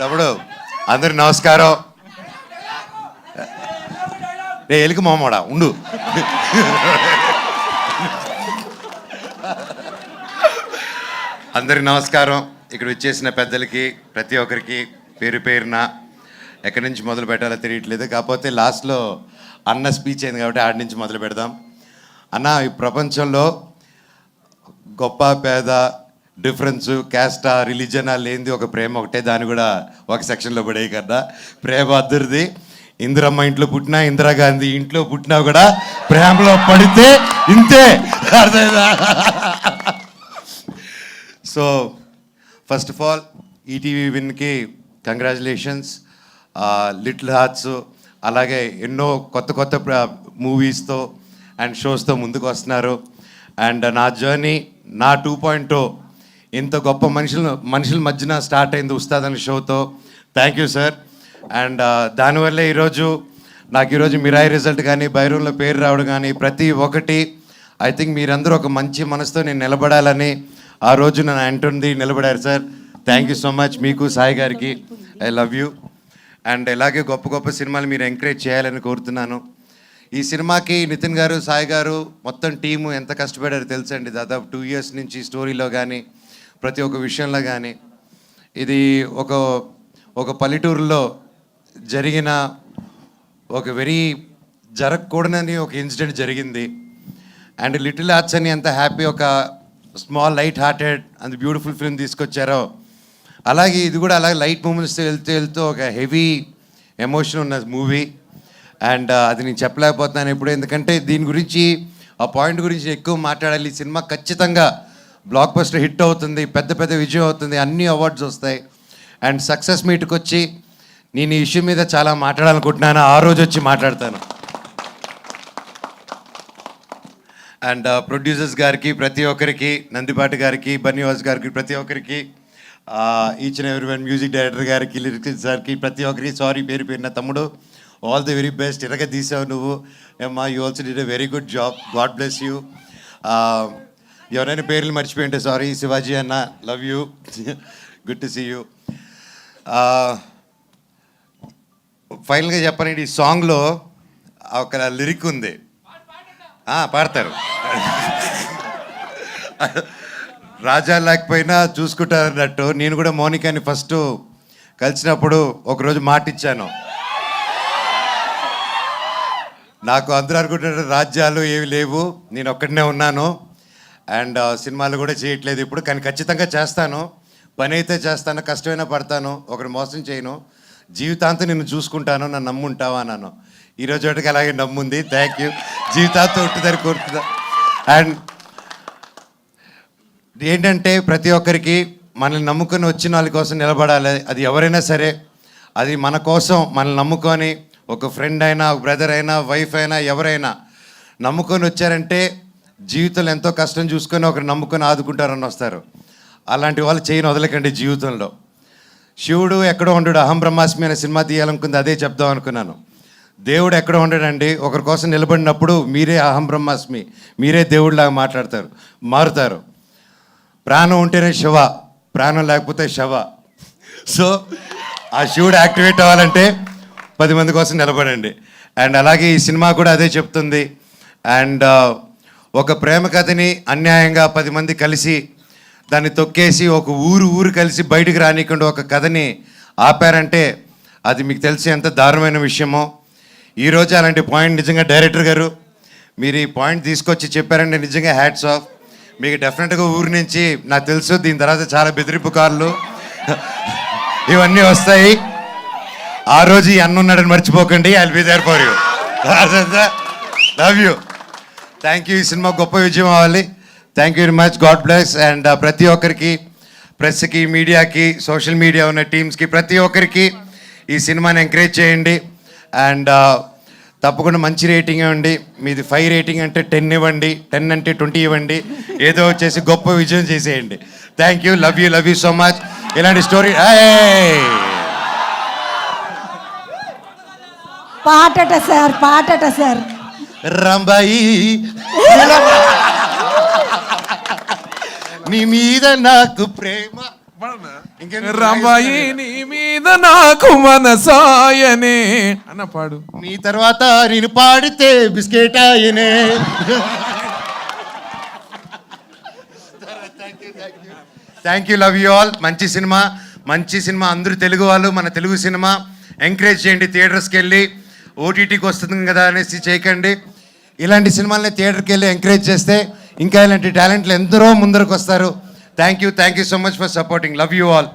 తమ్ముడు అందరి నమస్కారం. రే ఎలుక మామడా ఉండు. అందరి నమస్కారం. ఇక్కడ వచ్చేసిన పెద్దలకి ప్రతి ఒక్కరికి పేరు పేరున ఎక్కడి నుంచి మొదలు పెట్టాలో తెలియట్లేదు. కాకపోతే లాస్ట్లో అన్న స్పీచ్ అయింది కాబట్టి ఆడి నుంచి మొదలు పెడదాం. అన్న ఈ ప్రపంచంలో గొప్ప పేద డిఫరెన్స్ క్యాస్టా రిలీజనా లేనిది ఒక ప్రేమ ఒకటే దాన్ని కూడా ఒక సెక్షన్లో పడేయి కదా ప్రేమ అద్దరిది. ఇందిరమ్మ ఇంట్లో పుట్టినా ఇందిరాగాంధీ ఇంట్లో పుట్టినా కూడా ప్రేమలో పడితే ఇంతే. అర్థమైందా? So first of all ETV విన్కి congratulations little hearts అలాగే ఎన్నో కొత్త కొత్త మూవీస్తో అండ్ షోస్తో ముందుకు వస్తున్నారు. అండ్ నా జర్నీ నా టూ పాయింట్ ఇంత గొప్ప మనుషుల మనుషుల మధ్యన స్టార్ట్ అయింది ఉస్తాద్ అనే షోతో. థ్యాంక్ యూ సార్ అండ్ దానివల్లే ఈరోజు నాకు ఈరోజు మిరాయి రిజల్ట్ కానీ బైరూన్లో పేరు రావడం కానీ ప్రతి ఒక్కటి ఐ థింక్ మీరందరూ ఒక మంచి మనసుతో నేను నిలబడాలని ఆ రోజు నన్ను అంటుంది నిలబడారు sir thank you so much మీకు సాయి గారికి. ఐ లవ్ యూ అండ్ ఇలాగే గొప్ప గొప్ప సినిమాలు మీరు ఎంకరేజ్ చేయాలని కోరుతున్నాను. ఈ సినిమాకి నితిన్ గారు సాయి గారు మొత్తం టీము ఎంత కష్టపడారో తెలుసండి. దాదాపు టూ ఇయర్స్ నుంచి స్టోరీలో కానీ ప్రతి ఒక్క విషయంలో కానీ ఇది ఒక ఒక పల్లెటూరులో జరిగిన ఒక వెరీ జరగకూడనని ఒక ఇన్సిడెంట్ జరిగింది. అండ్ లిటిల్ ఆర్ట్స్ అని ఎంత హ్యాపీ ఒక స్మాల్ లైట్ హార్టెడ్ అంత బ్యూటిఫుల్ ఫిల్మ్ తీసుకొచ్చారో అలాగే ఇది కూడా అలాగే లైట్ మూమెంట్స్తో వెళ్తూ వెళ్తూ ఒక హెవీ ఎమోషన్ ఉన్న మూవీ. అండ్ అది నేను చెప్పలేకపోతున్నాను ఇప్పుడు ఎందుకంటే దీని గురించి ఆ పాయింట్ గురించి ఎక్కువ మాట్లాడాలి. ఈ సినిమా ఖచ్చితంగా బ్లాక్ బస్టర్ హిట్ అవుతుంది పెద్ద పెద్ద విజయం అవుతుంది అన్ని అవార్డ్స్ వస్తాయి. అండ్ సక్సెస్ మీట్కి వచ్చి నేను ఈ ఇష్యూ మీద చాలా మాట్లాడాలనుకుంటున్నాను ఆ రోజు వచ్చి మాట్లాడతాను. అండ్ ప్రొడ్యూసర్స్ uh, గారికి ప్రతి ఒక్కరికి నందిపాటి గారికి బన్నీవాస్ గారికి ప్రతి ఒక్కరికి each and every one music director గారికి లిరిక్స్ సార్కి ప్రతి ఒక్కరికి సారీ పేరు పేరిన తమ్ముడు ఆల్ ది వెరీ బెస్ట్ ఇరగ తీసావు నువ్వు. ఏమ్మా you also did a very good job God bless you ఎవరైనా పేర్లు మర్చిపోయింటే సారీ. శివాజీ అన్న love you. Good to see you. ఫైనల్గా చెప్పాలంటే ఈ సాంగ్లో ఒక లిరిక్ ఉంది. పాడతారు. రాజా లేకపోయినా చూసుకుంటారన్నట్టు నేను కూడా మౌనికాని ఫస్ట్ కలిసినప్పుడు ఒకరోజు మాటిచ్చాను. నాకు అందరూ అనుకుంటున్నారు రాజ్యాలు ఏవి లేవు నేను ఒక్కడనే ఉన్నాను. అండ్ సినిమాలు కూడా చేయట్లేదు ఇప్పుడు కానీ ఖచ్చితంగా చేస్తాను. పని అయితే చేస్తాను కష్టమైనా పడతాను ఒకరు మోసం చేయను. జీవితాంతం నేను చూసుకుంటాను నన్ను నమ్ముంటావా నన్ను ఈరోజు ఒకటికి అలాగే నమ్ముంది. థ్యాంక్ యూ జీవితాంతం ఉంటుందని కోరుతుందా అండ్ ఏంటంటే ప్రతి ఒక్కరికి మనల్ని నమ్ముకొని వచ్చిన వాళ్ళ కోసం నిలబడాలి. అది ఎవరైనా సరే అది మన కోసం మనల్ని నమ్ముకొని ఒక ఫ్రెండ్ అయినా ఒక బ్రదర్ అయినా వైఫ్ అయినా ఎవరైనా నమ్ముకొని వచ్చారంటే జీవితంలో ఎంతో కష్టం చూసుకొని ఒకరు నమ్ముకొని ఆదుకుంటారని వస్తారు. అలాంటి వాళ్ళు చేయని వదలకండి జీవితంలో. శివుడు ఎక్కడో ఉండడు అహం బ్రహ్మాస్మి అనే సినిమా తీయాలనుకుంది అదే చెప్దాం అనుకున్నాను. దేవుడు ఎక్కడ ఉండడండి ఒకరి కోసం నిలబడినప్పుడు మీరే అహం బ్రహ్మాస్మి మీరే దేవుడిలాగా మాట్లాడతారు మారుతారు. ప్రాణం ఉంటేనే శివ ప్రాణం లేకపోతే శవ. సో ఆ శివుడు యాక్టివేట్ అవ్వాలంటే పది మంది కోసం నిలబడండి. అండ్ అలాగే ఈ సినిమా కూడా అదే చెప్తుంది. అండ్ ఒక ప్రేమ కథని అన్యాయంగా పది మంది కలిసి దాన్ని తొక్కేసి ఒక ఊరు ఊరు కలిసి బయటికి రానికుండా ఒక కథని ఆపారంటే అది మీకు తెలిసి ఎంత దారుణమైన విషయమో. ఈరోజు అలాంటి పాయింట్ నిజంగా డైరెక్టర్ గారు మీరు ఈ పాయింట్ తీసుకొచ్చి చెప్పారంటే నిజంగా హ్యాట్స్ ఆఫ్ మీకు డెఫినెట్గా ఊరి నుంచి నాకు తెలుసు దీని తర్వాత చాలా బెదిరింపు కార్లు. ఇవన్నీ వస్తాయి. ఆ రోజు ఈ అన్న ఉన్నాడని మర్చిపోకండి. I be there for you love you thank you ఈ సినిమా గొప్ప విజయం అవ్వాలి. Thank you very much God bless and ప్రతి ఒక్కరికి ప్రెస్కి మీడియాకి సోషల్ మీడియా ఉన్న టీమ్స్కి ప్రతి ఒక్కరికి ఈ సినిమాని ఎంకరేజ్ చేయండి. అండ్ uh, తప్పకుండా మంచి రేటింగ్ ఇవ్వండి. మీది ఫైవ్ రేటింగ్ అంటే టెన్ ఇవ్వండి. టెన్ అంటే ట్వంటీ ఇవ్వండి. ఏదో వచ్చేసి గొప్ప విజయం చేసేయండి. Thank you love you love you so much ఇలాంటి స్టోరీ పాటట సార్ పాటట సార్. రంబాయి నీ మీద నాకు ప్రేమ? రంబాయి నీ మీద నాకు మనసాయనే. అన్న పాడు. నీ తర్వాత నేను పాడితే బిస్కెట్ ఆయనే. Thank you love you all మంచి సినిమా. మంచి సినిమా. అందరూ తెలుగు వాళ్ళు మన తెలుగు సినిమా. ఎంకరేజ్ చేయండి థియేటర్స్కి వెళ్ళి. ఓటీటీకి వస్తుంది కదా అనేసి చేయకండి. ఇలాంటి సినిమాలని థియేటర్కి వెళ్ళి ఎంకరేజ్ చేస్తే ఇంకా ఇలాంటి టాలెంట్లు ఎందరో ముందరకు వస్తారు thank you thank you so much for supporting. Love you all.